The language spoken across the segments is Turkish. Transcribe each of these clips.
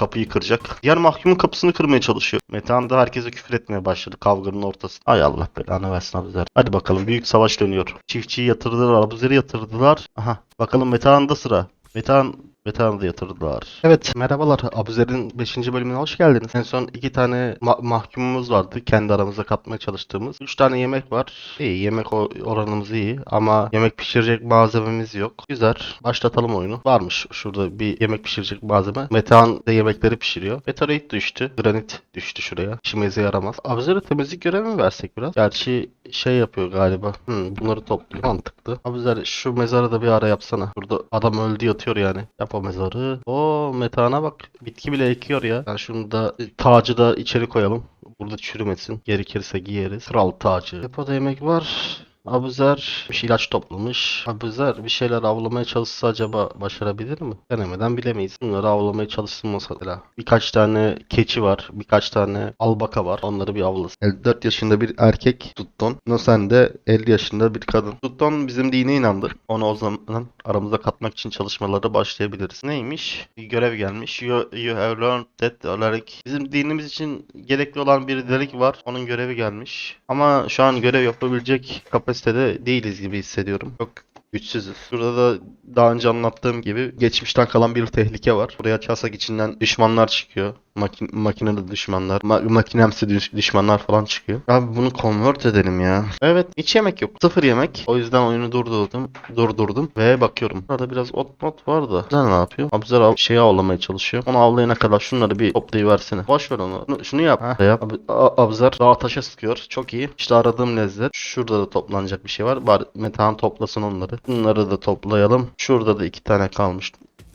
kapıyı kıracak. Diğer mahkumun kapısını kırmaya çalışıyor. Metehan da herkese küfür etmeye başladı kavganın ortasında. Ay Allah belanı versin Abuzer. Hadi bakalım büyük savaş dönüyor. Çiftçiyi yatırdılar, Abuzer'i yatırdılar. Aha bakalım Metehan'da sıra. Metehan Metehan'ı da yatırdılar. Evet merhabalar Abuzer'in 5. bölümüne hoş geldiniz. En son iki tane ma- mahkumumuz vardı kendi aramızda katmaya çalıştığımız. 3 tane yemek var. İyi yemek oranımız iyi ama yemek pişirecek malzememiz yok. Güzel başlatalım oyunu. Varmış şurada bir yemek pişirecek malzeme. Metehan da yemekleri pişiriyor. Meteorit düştü. Granit düştü şuraya. İşimize yaramaz. Abuzer'e temizlik görevi mi versek biraz? Gerçi şey yapıyor galiba. Hmm, bunları topluyor. Mantıklı. Abuzer şu mezarı da bir ara yapsana. Burada adam öldü yatıyor yani. Yap o mezarı. O metana bak. Bitki bile ekiyor ya. Yani şunu da tacı da içeri koyalım. Burada çürümesin. Gerekirse giyeriz. Kral tacı. Depoda yemek var. Abuzer bir şey ilaç toplamış. Abuzer bir şeyler avlamaya çalışsa acaba başarabilir mi? Denemeden bilemeyiz. Bunları avlamaya çalışsın mesela. Birkaç tane keçi var. Birkaç tane albaka var. Onları bir avlasın. 54 yaşında bir erkek Tutton. Nosen de 50 yaşında bir kadın. Tutton bizim dine inandı. Onu o zaman aramıza katmak için çalışmalara başlayabiliriz. Neymiş? Bir görev gelmiş. You, you have learned that olarak bizim dinimiz için gerekli olan bir delik var. Onun görevi gelmiş. Ama şu an görev yapabilecek kapasitede değiliz gibi hissediyorum. Çok güçsüzüz. Şurada da daha önce anlattığım gibi geçmişten kalan bir tehlike var. Buraya açarsak içinden düşmanlar çıkıyor. Makin makineli düşmanlar, ma makinemsi düş- düşmanlar falan çıkıyor. Abi bunu convert edelim ya. Evet, hiç yemek yok. Sıfır yemek. O yüzden oyunu durdurdum. Durdurdum ve bakıyorum. Burada biraz ot not var da. Güzel ne yapıyor? Abzer av şeyi avlamaya çalışıyor. Onu avlayana kadar şunları bir toplayıversene. Boş ver onu. Şunu, şunu yap. Ha, yap. Ab Abzer dağa taşa sıkıyor. Çok iyi. İşte aradığım lezzet. Şurada da toplanacak bir şey var. Bari Metehan toplasın onları. Bunları da toplayalım. Şurada da iki tane kalmış.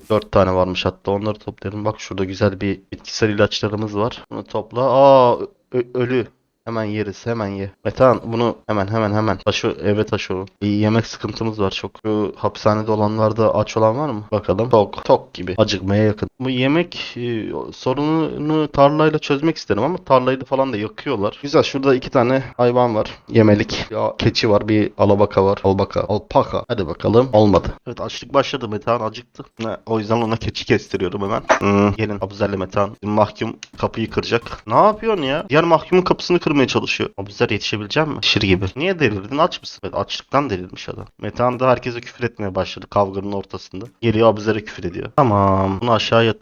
Dört tane varmış hatta onları toplayalım. Bak şurada güzel bir bitkisel ilaçlarımız var. Bunu topla. Aa ölü. Hemen yeriz hemen ye. Metehan bunu hemen hemen hemen taşı eve taşı. Bir yemek sıkıntımız var çok. Şu hapishanede olanlarda aç olan var mı? Bakalım. Tok. Tok gibi. Acıkmaya yakın. Bu yemek e, sorununu tarlayla çözmek isterim ama tarlayı da falan da yakıyorlar. Güzel şurada iki tane hayvan var. Yemelik. Ya keçi var bir alabaka var. Albaka. Alpaka. Hadi bakalım. Olmadı. Evet açlık başladı. Metehan acıktı. Ne, o yüzden ona keçi kestiriyorum hemen. Hmm, gelin Abuzer'le Metehan. Mahkum kapıyı kıracak. Ne yapıyorsun ya? Diğer mahkumun kapısını kırmaya çalışıyor. Abuzer yetişebilecek mi? Şir gibi. Niye delirdin? Aç mısın? Evet, açlıktan delirmiş adam. Metehan da herkese küfür etmeye başladı kavganın ortasında. Geliyor Abuzer'e küfür ediyor. Tamam. Bunu aşağıya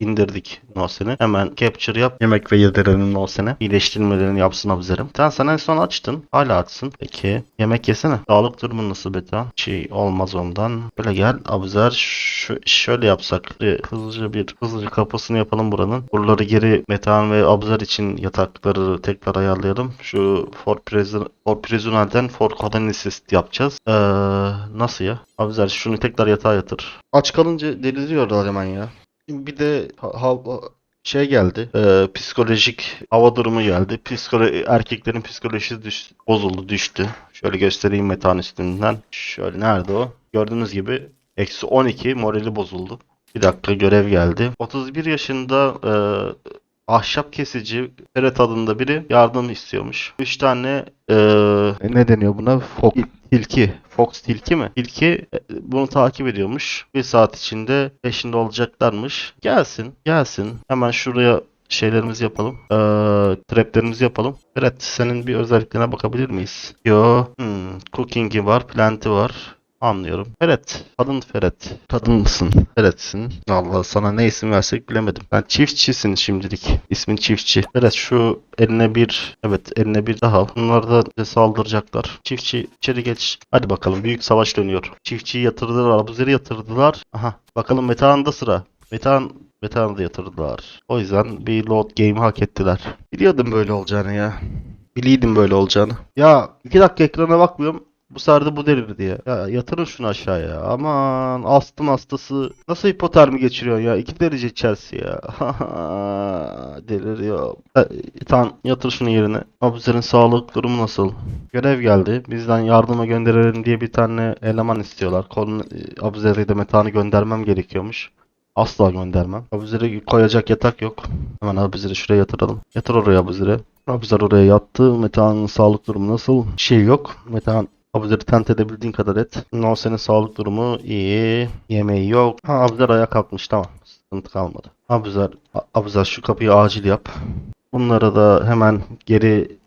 indirdik Nosen'i. Hemen capture yap. Yemek ve yedirenin Nosen'e. İyileştirmelerini yapsın Abuzer'im. Sen sen en son açtın. Hala açsın. Peki. Yemek yesene. Sağlık durumun nasıl Metehan? Şey olmaz ondan. Böyle gel Abuzer. Şu, şöyle yapsak. Hızlıca bir hızlıca kapısını yapalım buranın. Buraları geri Metehan ve Abuzer için yatakları tekrar ayarlayalım. Şu For Prison For Prisonal'den For Colonist yapacağız. Ee, nasıl ya? Abuzer şunu tekrar yatağa yatır. Aç kalınca deliriyorlar hemen ya. Bir de ha- ha- şey geldi. e, psikolojik hava durumu geldi. Psikolo erkeklerin psikolojisi düş- bozuldu, düştü. Şöyle göstereyim metan üstünden. Şöyle nerede o? Gördüğünüz gibi eksi 12 morali bozuldu. Bir dakika görev geldi. 31 yaşında e, ahşap kesici Ferret adında biri yardım istiyormuş. 3 tane e, ne deniyor buna? Fox tilki. Fox tilki mi? Tilki e, bunu takip ediyormuş. Bir saat içinde peşinde olacaklarmış. Gelsin, gelsin. Hemen şuraya şeylerimizi yapalım. Ee, traplerimizi yapalım. Evet, senin bir özelliklerine bakabilir miyiz? Yo, hmm, cooking'i var, plant'i var. Anlıyorum. Ferhat. Kadın Ferhat. Kadın mısın? Ferhat'sin. Allah sana ne isim versek bilemedim. Ben çiftçisin şimdilik. İsmin çiftçi. Ferhat şu eline bir evet eline bir daha. Bunlar da saldıracaklar. Çiftçi içeri geç. Hadi bakalım büyük savaş dönüyor. Çiftçiyi yatırdılar. Abuzeri yatırdılar. Aha. Bakalım Metehan'da sıra. Metehan Metehan'ı da yatırdılar. O yüzden bir load game hak ettiler. Biliyordum böyle olacağını ya. Biliydim böyle olacağını. Ya iki dakika ekrana bakmıyorum. Bu de bu delirdi ya. Ya yatırın şunu aşağıya. Aman astım hastası. Nasıl hipotermi geçiriyor ya? 2 derece içerisi ya. Deliriyor. E, Tamam yatır şunu yerine. Abuzer'in sağlık durumu nasıl? Görev geldi. Bizden yardıma gönderelim diye bir tane eleman istiyorlar. Kolun Abuzer'i de Metan'ı göndermem gerekiyormuş. Asla göndermem. Abuzer'e koyacak yatak yok. Hemen Abuzer'i şuraya yatıralım. Yatır oraya Abuzer'i. Abuzer oraya yattı. Metehan'ın sağlık durumu nasıl? Şey yok. Metehan Abuzer'i tent edebildiğin kadar et. No senin sağlık durumu iyi. Yemeği yok. Ha Abuzer ayağa kalkmış tamam. Sıkıntı kalmadı. Abuzer, A- Abuzer şu kapıyı acil yap. Bunlara da hemen geri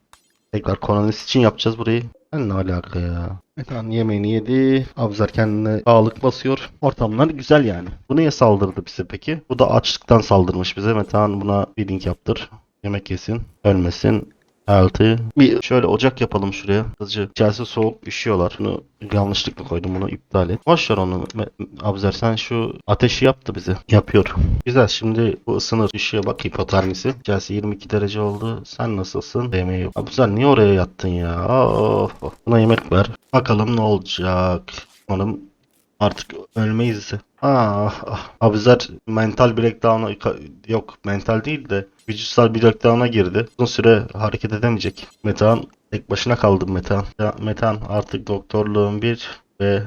tekrar kolonist için yapacağız burayı. Ben ne alaka ya? Metan yemeğini yedi. Abuzer kendine sağlık basıyor. Ortamlar güzel yani. Bu niye saldırdı bize peki? Bu da açlıktan saldırmış bize. Metan buna bir link yaptır. Yemek yesin. Ölmesin. Altı. Bir şöyle ocak yapalım şuraya. Hızlıca. İçerisi soğuk üşüyorlar. Bunu yanlışlıkla koydum. Bunu iptal et. Boş ver onu. Abuzer sen şu ateşi yaptı bize. Yapıyor. Güzel. Şimdi bu ısınır. Düşüyor bak hipotermisi. İçerisi 22 derece oldu. Sen nasılsın? Yemeği yok. Abuzer niye oraya yattın ya? Of, of. Buna yemek ver. Bakalım ne olacak. Umarım artık ölmeyiz. Ah, ah. Abuzer mental breakdown'a yok mental değil de vücutsal breakdown'a girdi. Uzun süre hareket edemeyecek. Metan tek başına kaldı Metan. Ya, Metan artık doktorluğun bir ve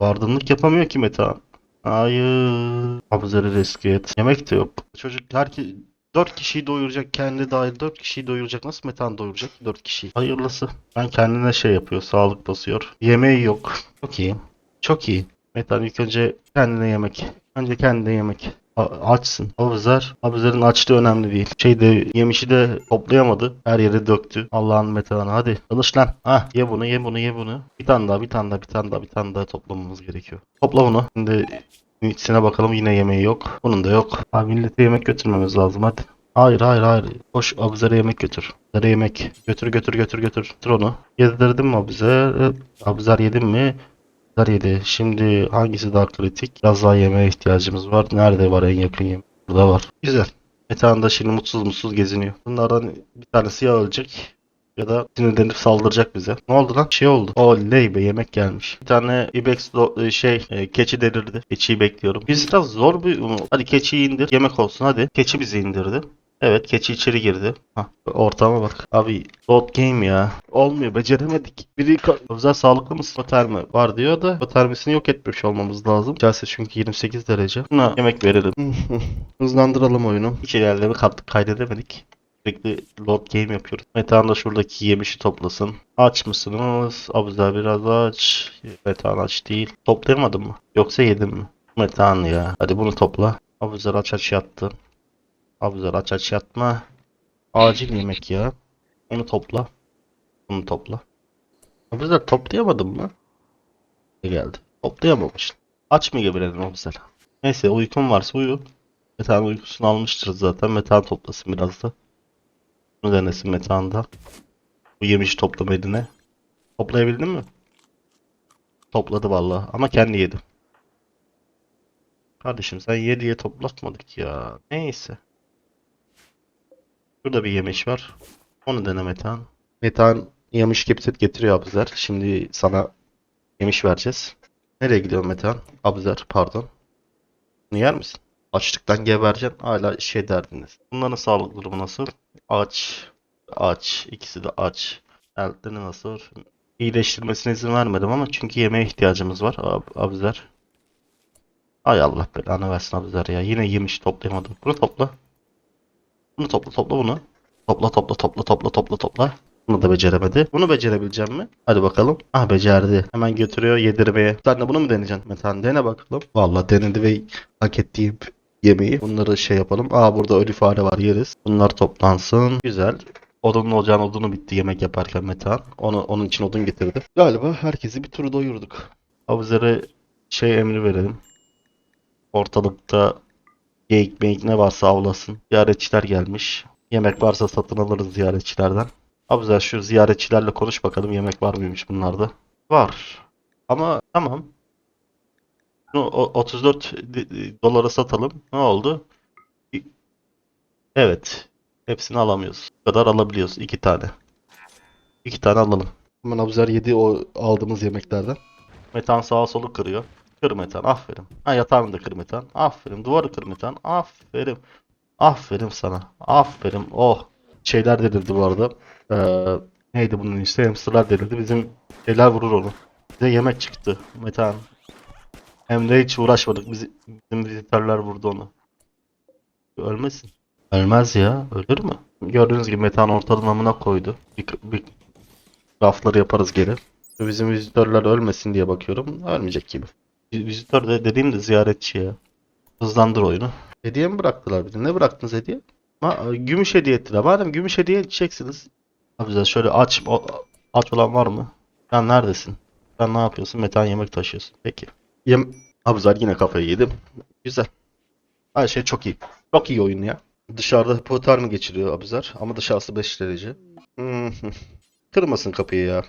vardımlık yapamıyor ki Metan. Hayır. Abuzer'i riske et. Yemek de yok. Çocuk herkes 4 kişiyi doyuracak. Kendi dahil 4 kişiyi doyuracak. Nasıl Metan doyuracak 4 kişiyi? Hayırlısı. Ben kendine şey yapıyor. Sağlık basıyor. Yemeği yok. Çok iyi. Çok iyi. Metan ilk önce kendine yemek. Önce kendine yemek. A- açsın. Abuzer. Abuzer'in açlığı önemli değil. Şeyde yemişi de toplayamadı. Her yere döktü. Allah'ın metanı. Hadi çalış lan. Ha ye bunu ye bunu ye bunu. Bir tane daha bir tane daha bir tane daha bir tane daha toplamamız gerekiyor. Topla bunu. Şimdi içine bakalım yine yemeği yok. Bunun da yok. Abi millete yemek götürmemiz lazım hadi. Hayır hayır hayır. Koş Abuzer'e yemek götür. Abuzer'e yemek. Götür götür götür götür. Götür onu. Yedirdin mi Abuzer? Abuzer yedin mi? Yedi. Şimdi hangisi daha kritik? Biraz daha yemeğe ihtiyacımız var. Nerede var en yakın yemek? Burada var. Güzel. Metehan şimdi mutsuz mutsuz geziniyor. Bunlardan bir tanesi ya ölecek ya da sinirlenip saldıracak bize. Ne oldu lan? Şey oldu. Oley be yemek gelmiş. Bir tane ibex do- şey e, keçi delirdi. Keçiyi bekliyorum. Biz biraz zor bir hadi keçiyi indir. Yemek olsun hadi. Keçi bizi indirdi. Evet keçi içeri girdi. Hah, ortama bak. Abi load game ya. Olmuyor beceremedik. Biri özel sağlıklı mısın? Hipotermi var diyor da hipotermisini yok etmiş olmamız lazım. Gelse çünkü 28 derece. Buna yemek verelim. Hızlandıralım oyunu. Hiç ilerleme kat- kaydedemedik. Sürekli load game yapıyoruz. Metehan da şuradaki yemişi toplasın. Aç mısınız? Abuzer biraz aç. Metehan aç değil. Toplayamadın mı? Yoksa yedin mi? Metehan ya. Hadi bunu topla. Abuzer aç aç yattı. Abuzer aç aç yatma. Acil yemek ya. Onu topla. Onu topla. Abuzer toplayamadın mı? Ne geldi? Toplayamamışsın. Aç mı gebeledin Abuzer? Neyse uykun varsa uyu. Metehan uykusunu almıştır zaten. Metehan toplasın biraz da. Bunu denesin Metehan da. Bu yemiş toplama eline. Toplayabildin mi? Topladı vallahi ama kendi yedi. Kardeşim sen ye diye toplatmadık ya. Neyse. Burada bir yemiş var. Onu dene Metehan. Metehan yemiş kepset getiriyor Abuzer. Şimdi sana yemiş vereceğiz. Nereye gidiyor Metehan? Abuzer pardon. Bunu yer misin? Açlıktan gebereceksin. Hala şey derdiniz. Bunların sağlık durumu nasıl? Aç. Aç. İkisi de aç. Eltleri nasıl? İyileştirmesine izin vermedim ama çünkü yemeğe ihtiyacımız var. Ab Abuzer. Ay Allah belanı versin Abuzer ya. Yine yemiş toplayamadım. Bunu topla. Bunu topla topla bunu. Topla topla topla topla topla topla. Bunu da beceremedi. Bunu becerebileceğim mi? Hadi bakalım. Ah becerdi. Hemen götürüyor yedirmeye. Sen de bunu mu deneyeceksin? Metan dene bakalım. Vallahi denedi ve hak ettiğim yemeği. Bunları şey yapalım. Aa burada ölü fare var yeriz. Bunlar toplansın. Güzel. Odunun olacağın odunu bitti yemek yaparken Metehan. Onu, onun için odun getirdi. Galiba herkesi bir tur doyurduk. Avuzere şey emri verelim. Ortalıkta geyik meyik ne varsa avlasın. Ziyaretçiler gelmiş. Yemek varsa satın alırız ziyaretçilerden. Abuzer şu ziyaretçilerle konuş bakalım yemek var mıymış bunlarda. Var. Ama tamam. Bunu o- 34 di- di- dolara satalım. Ne oldu? Evet. Hepsini alamıyoruz. Bu kadar alabiliyoruz. iki tane. İki tane alalım. Hemen Abuzer yedi o aldığımız yemeklerden. Metan sağa solu kırıyor. Kır Metan. Aferin. Ha yatağını da kır Metan. Aferin. Duvarı kır Metan. Aferin. Aferin sana. Aferin. Oh. Şeyler delirdi bu arada. Ee, neydi bunun işte hamsterlar delirdi. Bizim şeyler vurur onu. Bize yemek çıktı. Metan. Hem de hiç uğraşmadık. Bizi, bizim vizitörler vurdu onu. Ölmesin. Ölmez ya. Ölür mü? Gördüğünüz gibi Metan ortalamamına koydu. Bir, bir rafları yaparız geri. Bizim vizitörler ölmesin diye bakıyorum. Ölmeyecek gibi. Vizitör de dediğim de ziyaretçi ya. Hızlandır oyunu. Hediye mi bıraktılar bir de? Ne bıraktınız hediye? Ma gümüş hediye ettiler. Madem gümüş hediye edeceksiniz. Abuzer şöyle aç aç olan var mı? Sen neredesin? Sen ne yapıyorsun? Metan yemek taşıyorsun. Peki. Yem Abuzer yine kafayı yedim. Güzel. Her şey çok iyi. Çok iyi oyun ya. Dışarıda hipotermi geçiriyor Abuzer ama dışarısı 5 derece. Hmm. Kırmasın kapıyı ya.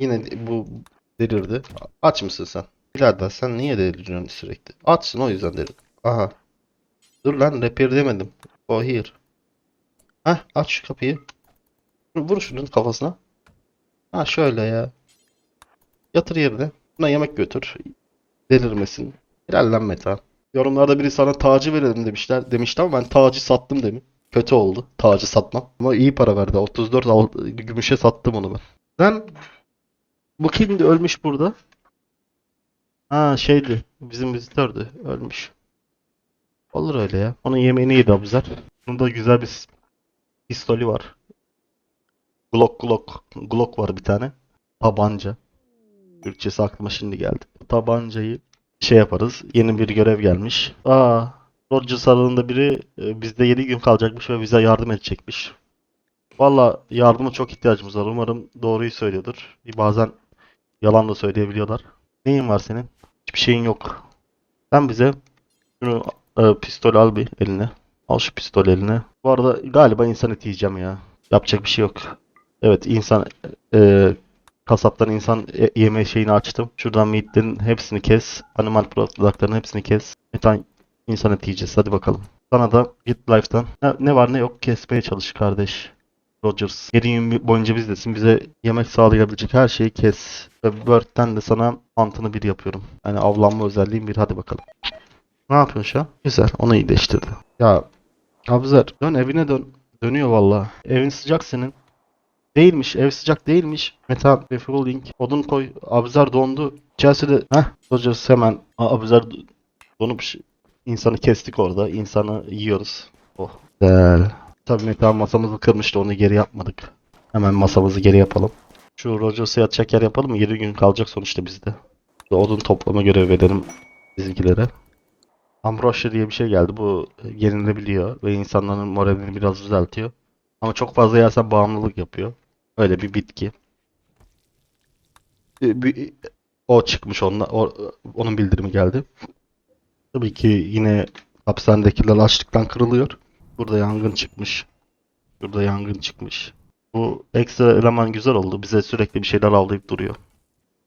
Yine bu delirdi. Aç mısın sen? Birader sen niye deliriyorsun sürekli? Açsın o yüzden delirdi. Aha. Dur lan repair demedim. Oh here. Heh aç şu kapıyı. Vur şunun kafasına. Ha şöyle ya. Yatır yerine. Buna yemek götür. Delirmesin. Helal lan Meta. Yorumlarda biri sana tacı verelim demişler. Demişti ama ben tacı sattım demin. Kötü oldu. Tacı satmam. Ama iyi para verdi. 34 al- gümüşe sattım onu ben. Lan bu kimdi ölmüş burada? Ha şeydi. Bizim vizitördü. Ölmüş. Olur öyle ya. Onun yemeğini yedi Abuzer. Bunun da güzel bir pistolü var. Glock Glock. Glock var bir tane. Tabanca. Türkçesi aklıma şimdi geldi. Tabancayı şey yaparız. Yeni bir görev gelmiş. Aa, Rogers aralığında biri e, bizde 7 gün kalacakmış ve bize yardım edecekmiş. Valla yardıma çok ihtiyacımız var. Umarım doğruyu söylüyordur. Bazen yalan da söyleyebiliyorlar. Neyin var senin? Hiçbir şeyin yok. Sen bize şunu e, pistol al bir eline. Al şu pistol eline. Bu arada galiba insan eti yiyeceğim ya. Yapacak bir şey yok. Evet insan e, kasaptan insan e- yeme şeyini açtım. Şuradan meatlerin hepsini kes. Animal product'ların hepsini kes. Metan insan eti yiyeceğiz. Hadi bakalım. Sana da Git Life'dan ne, ne var ne yok kesmeye çalış kardeş. Rogers. 7 gün boyunca bizdesin. Bize yemek sağlayabilecek her şeyi kes. Ve Bird'den de sana mantını bir yapıyorum. Yani avlanma özelliğim bir. Hadi bakalım. Ne yapıyorsun şu an? Güzel. Onu iyileştirdi. Ya Abuzer dön evine dön. Dönüyor valla. Evin sıcak senin. Değilmiş. Ev sıcak değilmiş. Metal refueling. Odun koy. Abuzer dondu. İçerisinde heh. Rogers hemen Aa, Abuzer donup insanı kestik orada. İnsanı yiyoruz. Oh. Güzel. Tabii metal masamızı kırmıştı. Onu geri yapmadık. Hemen masamızı geri yapalım. Şu Rogers'a yatacak yer yapalım mı? 7 gün kalacak sonuçta bizde. Odun toplama görevi verelim bizimkilere. Ambrosia diye bir şey geldi. Bu yenilebiliyor ve insanların moralini biraz düzeltiyor. Ama çok fazla yersen bağımlılık yapıyor. Öyle bir bitki. E, O çıkmış onunla, onun bildirimi geldi. Tabii ki yine hapishanedekiler açlıktan kırılıyor. Burada yangın çıkmış. Burada yangın çıkmış. Bu ekstra eleman güzel oldu. Bize sürekli bir şeyler avlayıp duruyor.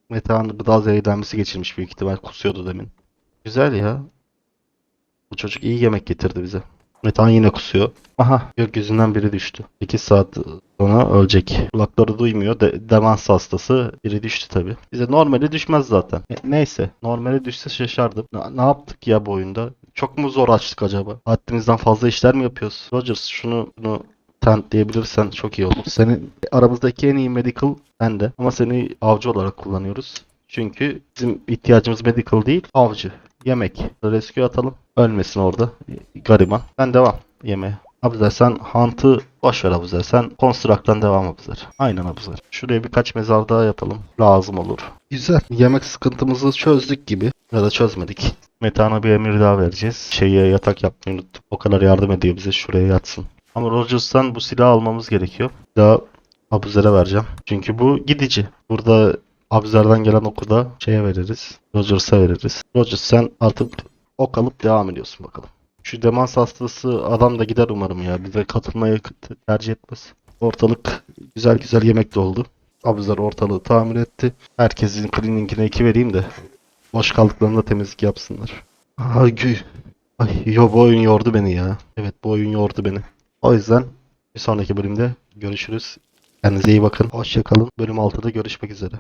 Metehan gıda zehirlenmesi geçirmiş büyük ihtimal. Kusuyordu demin. Güzel ya. Bu çocuk iyi yemek getirdi bize. Metan yine kusuyor. Aha gökyüzünden biri düştü. 8 saat sonra ölecek. Kulakları duymuyor. De demans hastası. Biri düştü tabi. Bize normali düşmez zaten. E, neyse. Normali düşse şaşardım. Ne, ne yaptık ya bu oyunda? Çok mu zor açtık acaba? Haddimizden fazla işler mi yapıyoruz? Rogers şunu, şunu tent diyebilirsen çok iyi olur. Senin aramızdaki en iyi medical ben de. Ama seni avcı olarak kullanıyoruz. Çünkü bizim ihtiyacımız medical değil, avcı. Yemek. Rescue atalım. Ölmesin orada. Gariban. Ben devam yemeğe. Abuzer sen Hunt'ı boş ver Abuzer. Sen Construct'tan devam Abuzer. Aynen Abuzer. Şuraya birkaç mezar daha yapalım. Lazım olur. Güzel. Yemek sıkıntımızı çözdük gibi. Ya da çözmedik. Meta'na bir emir daha vereceğiz. Şeye yatak yapmayı unuttuk. O kadar yardım ediyor bize. Şuraya yatsın. Ama Rogers'tan bu silahı almamız gerekiyor. Daha Abuzer'e vereceğim. Çünkü bu gidici. Burada Abuzer'den gelen oku da şeye veririz. Rogers'a veririz. Rogers sen artık ok alıp devam ediyorsun bakalım. Şu demans hastası adam da gider umarım ya. Bize katılmayı tercih etmez. Ortalık güzel güzel yemek doldu. Abuzer ortalığı tamir etti. Herkesin cleaning'ine 2 vereyim de boş kaldıklarında temizlik yapsınlar. Ay, Ay yo bu oyun yordu beni ya. Evet bu oyun yordu beni. O yüzden bir sonraki bölümde görüşürüz. Kendinize iyi bakın. Hoşçakalın. Bölüm 6'da görüşmek üzere.